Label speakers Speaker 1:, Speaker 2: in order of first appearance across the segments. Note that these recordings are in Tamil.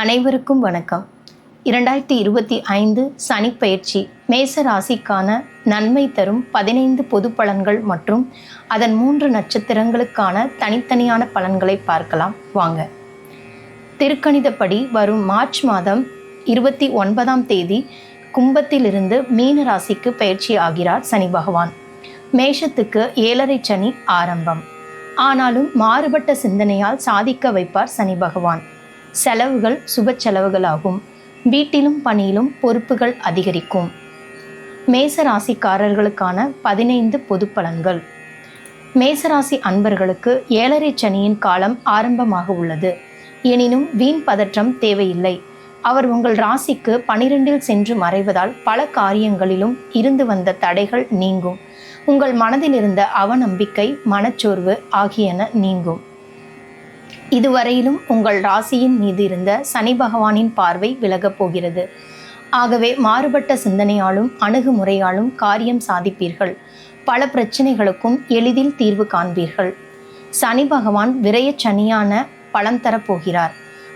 Speaker 1: அனைவருக்கும் வணக்கம். இரண்டாயிரத்தி இருபத்தி ஐந்து சனி பயிற்சி மேச ராசிக்கான நன்மை தரும் பதினைந்து பொது பலன்கள் மற்றும் அதன் மூன்று நட்சத்திரங்களுக்கான தனித்தனியான பலன்களை பார்க்கலாம். வாங்க. திருக்கணிதப்படி வரும் மார்ச் மாதம் இருபத்தி ஒன்பதாம் தேதி கும்பத்திலிருந்து மீன ராசிக்கு பயிற்சி ஆகிறார் சனி பகவான். மேஷத்துக்கு ஏழரை சனி ஆரம்பம். ஆனாலும் மாறுபட்ட சிந்தனையால் சாதிக்க வைப்பார் சனி பகவான். செலவுகள் சுப செலவுகளாகும். வீட்டிலும் பணியிலும் பொறுப்புகள் அதிகரிக்கும். மேச ராசிக்காரர்களுக்கான பதினைந்து பொது பலன்கள். மேசராசி அன்பர்களுக்கு ஏழரை சனியின் காலம் ஆரம்பமாக உள்ளது. எனினும் வீண் பதற்றம் தேவையில்லை. அவர் உங்கள் ராசிக்கு பனிரெண்டில் சென்று மறைவதால் பல காரியங்களிலும் இருந்து வந்த தடைகள் நீங்கும். உங்கள் மனதில் இருந்த அவநம்பிக்கை மனச்சோர்வு ஆகியன நீங்கும். இதுவரையிலும் உங்கள் ராசியின் மீது இருந்த சனி பகவானின் பார்வை விலகப் போகிறது. ஆகவே மாறுபட்ட சிந்தனையாலும் அணுகுமுறையாலும் காரியம் சாதிப்பீர்கள். பல பிரச்சனைகளுக்கும் எளிதில் தீர்வு காண்பீர்கள். சனி பகவான் விரைய சனியான பலன் தரப்போகிறார்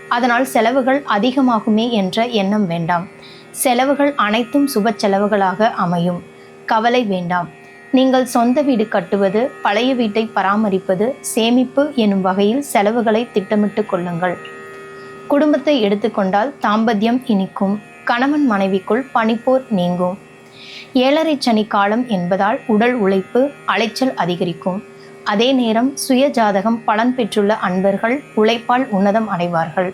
Speaker 1: அதனால் செலவுகள் அதிகமாகுமே என்ற எண்ணம் வேண்டாம். செலவுகள் அனைத்தும் சுப செலவுகளாக அமையும். கவலை வேண்டாம். நீங்கள் சொந்த வீடு கட்டுவது பழைய வீட்டை பராமரிப்பது சேமிப்பு எனும் வகையில் செலவுகளை திட்டமிட்டு கொள்ளுங்கள். குடும்பத்தை எடுத்துக்கொண்டால் தாம்பத்தியம் இனிக்கும் கணவன் மனைவிக்குள் பனிப்போர் நீங்கும். ஏழரை சனி காலம் என்பதால் உடல் உழைப்பு அலைச்சல் அதிகரிக்கும். அதே நேரம் சுய ஜாதகம் பலன் பெற்றுள்ள அன்பர்கள் உழைப்பால் உன்னதம் அடைவார்கள்.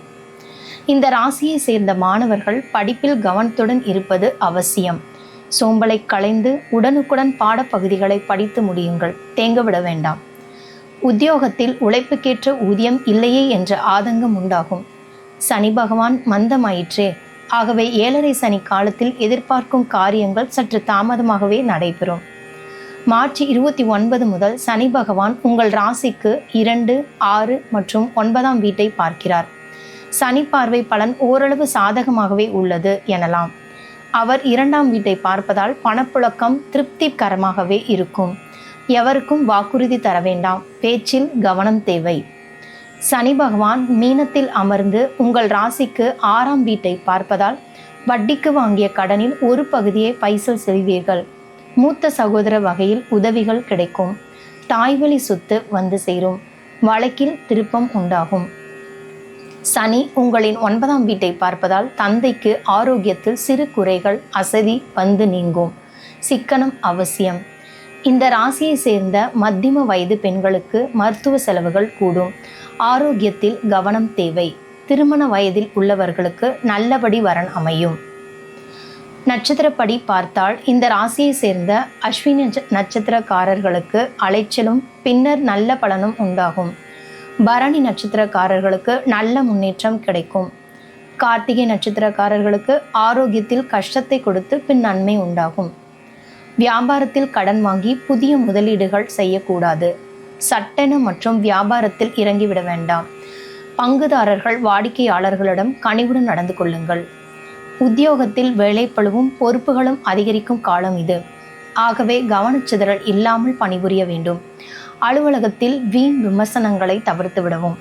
Speaker 1: இந்த ராசியை சேர்ந்த மாணவர்கள் படிப்பில் கவனத்துடன் இருப்பது அவசியம். சோம்பலை களைந்து உடனுக்குடன் பாடப்பகுதிகளை படித்து முடியுங்கள். தேங்கவிட வேண்டாம். உத்தியோகத்தில் உழைப்புக்கேற்ற ஊதியம் இல்லையே என்ற ஆதங்கம் உண்டாகும். சனி பகவான் மந்தமாயிற்றே. ஆகவே ஏழரை சனி காலத்தில் எதிர்பார்க்கும் காரியங்கள் சற்று தாமதமாகவே நடைபெறும். மார்ச் இருபத்தி ஒன்பது முதல் சனி பகவான் உங்கள் ராசிக்கு இரண்டு ஆறு மற்றும் ஒன்பதாம் வீட்டை பார்க்கிறார். சனி பார்வை பலன் ஓரளவு சாதகமாகவே உள்ளது எனலாம். அவர் இரண்டாம் வீட்டை பார்ப்பதால் பணப்புழக்கம் திருப்திகரமாகவே இருக்கும். எவருக்கும் வாக்குறுதி தர வேண்டாம். பேச்சில் கவனம் தேவை. சனி பகவான் மீனத்தில் அமர்ந்து உங்கள் ராசிக்கு ஆறாம் வீட்டை பார்ப்பதால் வட்டிக்கு வாங்கிய கடனில் ஒரு பகுதியை பைசல் செய்வீர்கள் மூத்த சகோதர வகையில் உதவிகள் கிடைக்கும். தாய்வழி சொத்து வந்து சேரும். வழக்கில் திருப்பம் உண்டாகும். சனி உங்களின் ஒன்பதாம் வீட்டை பார்ப்பதால் தந்தைக்கு ஆரோக்கியத்தில் சிறு குறைகள் அசதி வந்து நீங்கும். சிக்கனம் அவசியம். இந்த ராசியை சேர்ந்த மத்தியம வயது பெண்களுக்கு மருத்துவ செலவுகள் கூடும். ஆரோக்கியத்தில் கவனம் தேவை. திருமண வயதில் உள்ளவர்களுக்கு நல்லபடி வரன் அமையும். நட்சத்திரப்படி பார்த்தால் இந்த ராசியை சேர்ந்த அஸ்வினி நட்சத்திரக்காரர்களுக்கு அலைச்சலும் பின்னர் நல்ல பலனும் உண்டாகும். பரணி நட்சத்திரக்காரர்களுக்கு நல்ல முன்னேற்றம் கிடைக்கும். கார்த்திகை நட்சத்திரக்காரர்களுக்கு ஆரோக்கியத்தில் கஷ்டத்தை கொடுத்து பின் நன்மை உண்டாகும். வியாபாரத்தில் கடன் வாங்கி புதிய முதலீடுகள் செய்யக்கூடாது. சட்டென மற்றும் வியாபாரத்தில் இறங்கிவிட வேண்டாம். பங்குதாரர்கள் வாடிக்கையாளர்களிடம் கனிவுடன் நடந்து கொள்ளுங்கள். உத்தியோகத்தில் வேலைப்பழுவும் பொறுப்புகளும் அதிகரிக்கும் காலம் இது. ஆகவே கவனச்சிதறல் இல்லாமல் பணிபுரிய வேண்டும். அலுவலகத்தில் வீண் விமர்சனங்களை தவிர்த்து விடவும்.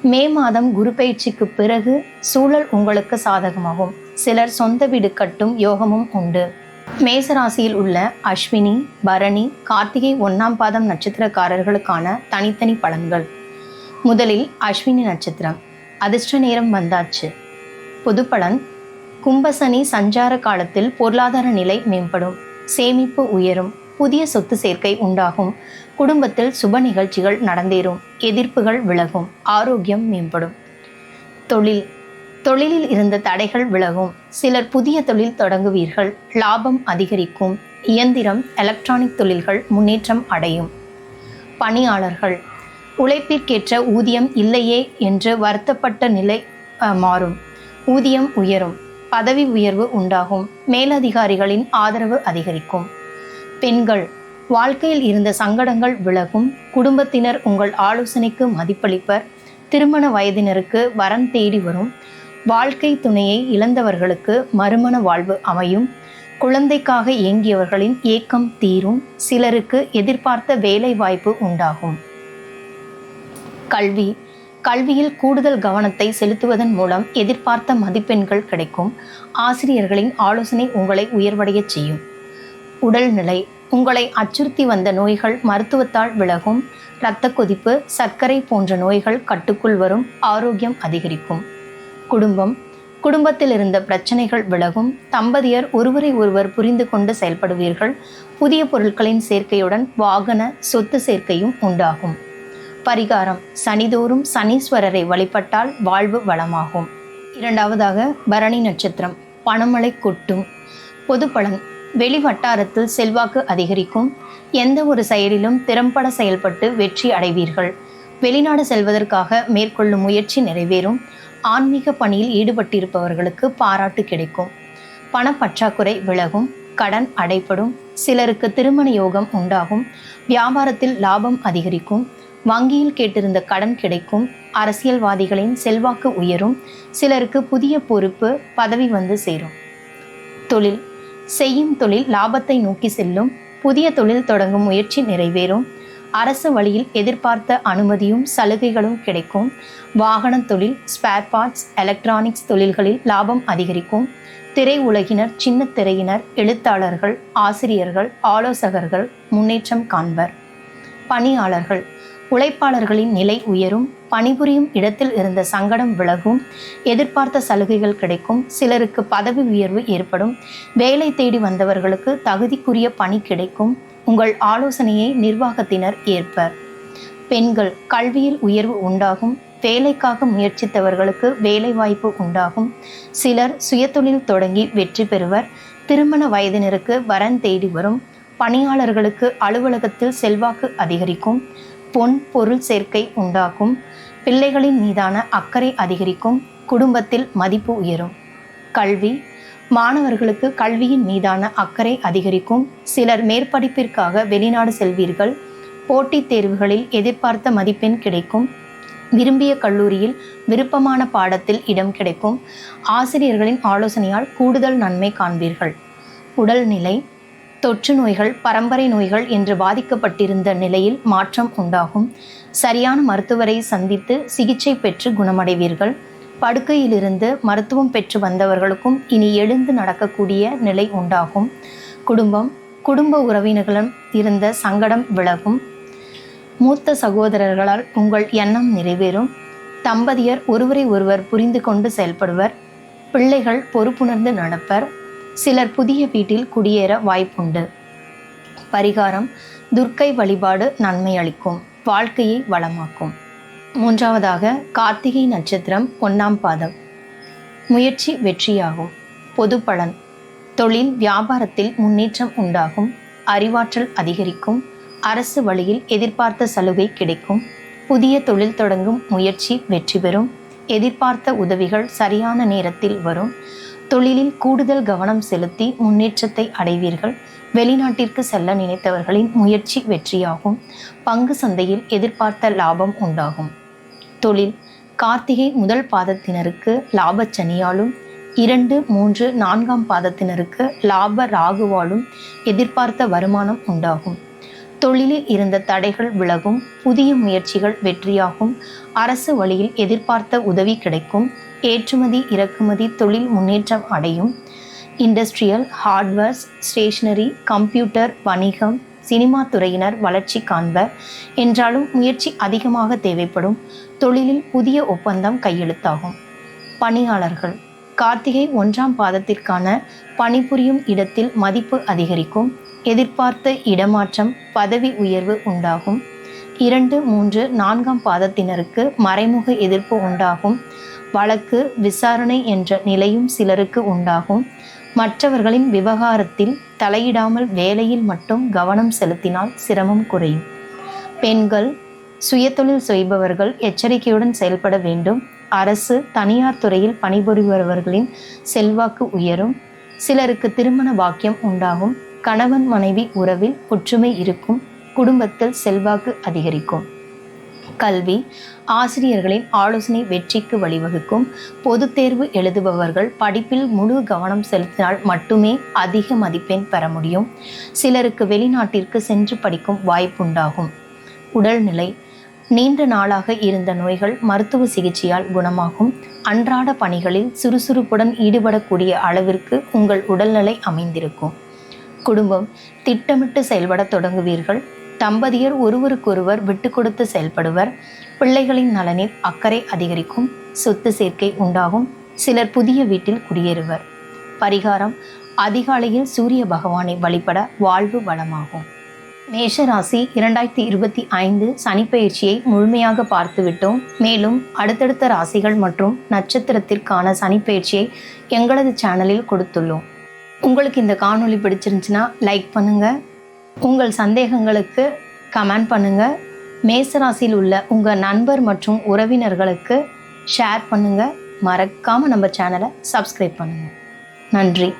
Speaker 1: மே மாதம் குரு பயிற்சிக்கு பிறகு சூழல் உங்களுக்கு சாதகமாகும். சிலர் சொந்த வீடு கட்டும் யோகமும் உண்டு. மேசராசியில் உள்ள அஸ்வினி பரணி கார்த்திகை ஒன்னாம் பாதம் நட்சத்திரக்காரர்களுக்கான தனித்தனி பலன்கள். முதலில் அஸ்வினி நட்சத்திரம். அதிர்ஷ்ட நேரம் வந்தாச்சு. பொது பலன் கும்பசனி சஞ்சார காலத்தில் பொருளாதார நிலை மேம்படும். சேமிப்பு உயரும். புதிய சொத்து சேர்க்கை உண்டாகும். குடும்பத்தில் சுப நிகழ்ச்சிகள் நடந்தேறும். எதிர்ப்புகள் விலகும். ஆரோக்கியம் மேம்படும். தொழில். தொழிலில் இருந்த தடைகள் விலகும். சிலர் புதிய தொழில் தொடங்குவீர்கள். லாபம் அதிகரிக்கும். இயந்திரம் எலக்ட்ரானிக் தொழில்கள் முன்னேற்றம் அடையும். பணியாளர்கள். உழைப்பிற்கேற்ற ஊதியம் இல்லையே என்று வருத்தப்பட்ட நிலை மாறும். ஊதியம் உயரும். பதவி உயர்வு உண்டாகும். மேலதிகாரிகளின் ஆதரவு அதிகரிக்கும். பெண்கள் வாழ்க்கையில் இருந்த சங்கடங்கள் விலகும் குடும்பத்தினர் உங்கள் ஆலோசனைக்கு மதிப்பளிப்பர் திருமண வயதினருக்கு வரன் தேடி வரும் வாழ்க்கை துணையை இழந்தவர்களுக்கு மறுமண வாழ்வு அமையும் குழந்தைக்காக இயங்கியவர்களின் ஏக்கம் தீரும் சிலருக்கு எதிர்பார்த்த வேலை வாய்ப்பு உண்டாகும். கல்வி. கல்வியில் கூடுதல் கவனத்தை செலுத்துவதன் மூலம் எதிர்பார்த்த மதிப்பெண்கள் கிடைக்கும். ஆசிரியர்களின் ஆலோசனை உங்களை உயர்வடையச் செய்யும். உடல்நிலை. உங்களை அச்சுறுத்தி வந்த நோய்கள் மருத்துவத்தால் விலகும். இரத்த கொதிப்பு சர்க்கரை போன்ற நோய்கள் கட்டுக்குள் வரும். ஆரோக்கியம் அதிகரிக்கும். குடும்பம். குடும்பத்தில் இருந்த பிரச்சனைகள் விலகும். தம்பதியர் ஒருவரை ஒருவர் புரிந்து கொண்டு செயல்படுவீர்கள். புதிய பொருட்களின் சேர்க்கையுடன் வாகன சொத்து சேர்க்கையும் உண்டாகும். பரிகாரம். சனிதோறும் சனீஸ்வரரை வழிபட்டால் வாழ்வு வளமாகும். இரண்டாவதாக பரணி நட்சத்திரம். பணமழை கொட்டும். பொது பலன் வெளி வட்டாரத்தில் செல்வாக்கு அதிகரிக்கும். எந்த ஒரு செயலிலும் திறம்பட செயல்பட்டு வெற்றி அடைவீர்கள். வெளிநாடு செல்வதற்காக மேற்கொள்ளும் முயற்சி நிறைவேறும். ஆன்மீக பணியில் ஈடுபட்டிருப்பவர்களுக்கு பாராட்டு கிடைக்கும். பணப்பற்றாக்குறை விலகும் கடன் அடைப்படும் சிலருக்கு திருமண யோகம் உண்டாகும் வியாபாரத்தில் லாபம் அதிகரிக்கும் வங்கியில் கேட்டிருந்த கடன் கிடைக்கும் அரசியல்வாதிகளின் செல்வாக்கு உயரும் சிலருக்கு புதிய பொறுப்பு பதவி வந்து சேரும். தொழில் செய்யும் தொழில் லாபத்தை நோக்கி செல்லும் புதிய தொழில் தொடங்கும் முயற்சி நிறைவேறும். அரசு வழியில் எதிர்பார்த்த அனுமதியும் சலுகைகளும் கிடைக்கும். வாகன தொழில் ஸ்பேர் பார்ட்ஸ் எலக்ட்ரானிக்ஸ் தொழில்களில் லாபம் அதிகரிக்கும். திரை உலகினர் சின்ன திரையினர் எழுத்தாளர்கள் ஆசிரியர்கள் ஆலோசகர்கள் முன்னேற்றம் காண்பர். பணியாளர்கள் உழைப்பாளர்களின் நிலை உயரும் பணிபுரியும் இடத்தில் இருந்த சங்கடம் விலகும் எதிர்பார்த்த சலுகைகள் கிடைக்கும் சிலருக்கு பதவி உயர்வு ஏற்படும் வேலை தேடி வந்தவர்களுக்கு தகுதிக்குரிய பணி கிடைக்கும் உங்கள் ஆலோசனையை நிர்வாகத்தினர் ஏற்பர். பெண்கள் கல்வியில் உயர்வு உண்டாகும் வேலைக்காக முயற்சித்தவர்களுக்கு வேலை வாய்ப்பு உண்டாகும் சிலர் சுயதொழில் தொடங்கி வெற்றி பெறுவர் திருமண வயதினருக்கு வரன் தேடி வரும் பணியாளர்களுக்கு அலுவலகத்தில் செல்வாக்கு அதிகரிக்கும் பொன் பொருள் சேர்க்கை உண்டாக்கும் பிள்ளைகளின் மீதான அக்கறை அதிகரிக்கும். குடும்பத்தில் மதிப்பு உயரும். கல்வி. மாணவர்களுக்கு கல்வியின் மீதான அக்கறை அதிகரிக்கும். சிலர் மேற்படிப்பிற்காக வெளிநாடு செல்வீர்கள். போட்டித் தேர்வுகளில் எதிர்பார்த்த மதிப்பெண் கிடைக்கும். விரும்பிய கல்லூரியில் விருப்பமான பாடத்தில் இடம் கிடைக்கும். ஆசிரியர்களின் ஆலோசனையால் கூடுதல் நன்மை காண்பீர்கள். உடல்நிலை. தொற்று நோய்கள் பரம்பரை நோய்கள் என்று பாதிக்கப்பட்டிருந்த நிலையில் மாற்றம் உண்டாகும். சரியான மருத்துவரை சந்தித்து சிகிச்சை பெற்று குணமடைவீர்கள். படுக்கையிலிருந்து மருத்துவம் பெற்று வந்தவர்களுக்கும் இனி எழுந்து நடக்கக்கூடிய நிலை உண்டாகும். குடும்பம் குடும்ப உறவினர்களும் இருந்த சங்கடம் விலகும். மூத்த சகோதரர்களால் உங்கள் எண்ணம் நிறைவேறும். தம்பதியர் ஒருவரை ஒருவர் புரிந்து கொண்டு செயல்படுவர். பிள்ளைகள் பொறுப்புணர்ந்து நடப்பர். சிலர் புதிய வீட்டில் குடியேற வாய்ப்புண்டு. பரிகாரம் துர்க்கை வழிபாடு நன்மை அளிக்கும் வாழ்க்கையை வளமாக்கும். மூன்றாவதாக கார்த்திகை நட்சத்திரம் ஒன்றாம் பாதம். முயற்சி வெற்றியாகும் பொது பலன். தொழில் வியாபாரத்தில் முன்னேற்றம் உண்டாகும் அறிவாற்றல் அதிகரிக்கும் அரசு வழியில் எதிர்பார்த்த சலுகை கிடைக்கும் புதிய தொழில் தொடங்கும் முயற்சி வெற்றி பெறும் எதிர்பார்த்த உதவிகள் சரியான நேரத்தில் வரும் தொழிலில் கூடுதல் கவனம் செலுத்தி முன்னேற்றத்தை அடைவீர்கள். வெளிநாட்டிற்கு செல்ல நினைத்தவர்களின் முயற்சி வெற்றியாகும். பங்கு சந்தையில் எதிர்பார்த்த லாபம் உண்டாகும். தொழில். கார்த்திகை முதல் பாதத்தினருக்கு லாப சனியாலும் இரண்டு மூன்று நான்காம் பாதத்தினருக்கு லாப ராகுவாலும் எதிர்பார்த்த வருமானம் உண்டாகும். தொழிலில் இருந்த தடைகள் விலகும் புதிய முயற்சிகள் வெற்றியாகும் அரசு வழியில் எதிர்பார்த்த உதவி கிடைக்கும் ஏற்றுமதி இறக்குமதி தொழில் முன்னேற்றம் அடையும். இண்டஸ்ட்ரியல் ஹார்ட்வேர்ஸ் ஸ்டேஷனரி கம்ப்யூட்டர் வணிகம் சினிமா துறையினர் வளர்ச்சி காண்பர் என்றாலும் முயற்சி அதிகமாக தேவைப்படும். தொழிலில் புதிய ஒப்பந்தம் கையெழுத்தாகும். பணியாளர்கள் கார்த்திகை ஒன்றாம் பாதத்திற்கான பணிபுரியும் இடத்தில் மதிப்பு அதிகரிக்கும். எதிர்பார்த்த இடமாற்றம் பதவி உயர்வு உண்டாகும். இரண்டு மூன்று நான்காம் பாதத்தினருக்கு மறைமுக எதிர்ப்பு உண்டாகும். வழக்கு விசாரணை என்ற நிலையும் சிலருக்கு உண்டாகும். மற்றவர்களின் விவகாரத்தில் தலையிடாமல் வேலையில் மட்டும் கவனம் செலுத்தினால் சிரமம் குறையும். பெண்கள் சுயதொழில் செய்பவர்கள் எச்சரிக்கையுடன் செயல்பட வேண்டும். அரசு தனியார் துறையில் பணிபுரிபவர்களின் செல்வாக்கு உயரும். சிலருக்கு திருமண பாக்கியம் உண்டாகும். கணவன் மனைவி உறவில் ஒற்றுமை இருக்கும். குடும்பத்தில் செல்வாக்கு அதிகரிக்கும். கல்வி ஆசிரியர்களின் ஆலோசனை வெற்றிக்கு வழிவகுக்கும். பொது தேர்வு எழுதுபவர்கள் படிப்பில் முழு கவனம் செலுத்தினால் மட்டுமே அதிக மதிப்பெண் பெற முடியும். சிலருக்கு வெளிநாட்டிற்கு சென்று படிக்கும் வாய்ப்புண்டாகும். உடல்நிலை நீண்ட நாளாக இருந்த நோய்கள் மருத்துவ சிகிச்சையால் குணமாகும். அன்றாட பணிகளில் சுறுசுறுப்புடன் ஈடுபடக்கூடிய அளவிற்கு உங்கள் உடல்நிலை அமைந்திருக்கும். குடும்பம் திட்டமிட்டு செயல்பட தொடங்குவீர்கள். தம்பதியர் ஒருவருக்கொருவர் விட்டு கொடுத்து செயல்படுவர். பிள்ளைகளின் நலனில் அக்கறை அதிகரிக்கும். சொத்து சேர்க்கை உண்டாகும். சிலர் புதிய வீட்டில் குடியேறுவர். பரிகாரம் அதிகாலையில் சூரிய பகவானை வழிபட வாழ்வு வளமாகும். மேஷராசி இரண்டாயிரத்தி இருபத்தி ஐந்து சனிப்பெயர்ச்சியை முழுமையாக பார்த்துவிட்டோம். மேலும் அடுத்தடுத்த ராசிகள் மற்றும் நட்சத்திரத்திற்கான சனிப்பெயர்ச்சியை எங்களது சேனலில் கொடுத்துள்ளோம். உங்களுக்கு இந்த காணொளி பிடிச்சிருந்துச்சுன்னா லைக் பண்ணுங்கள் உங்கள் சந்தேகங்களுக்கு கமெண்ட் பண்ணுங்கள் மேசராசியில் உள்ள உங்கள் நண்பர் மற்றும் உறவினர்களுக்கு ஷேர் பண்ணுங்கள் மறக்காமல் நம்ம சேனலை சப்ஸ்கிரைப் பண்ணுங்கள் நன்றி.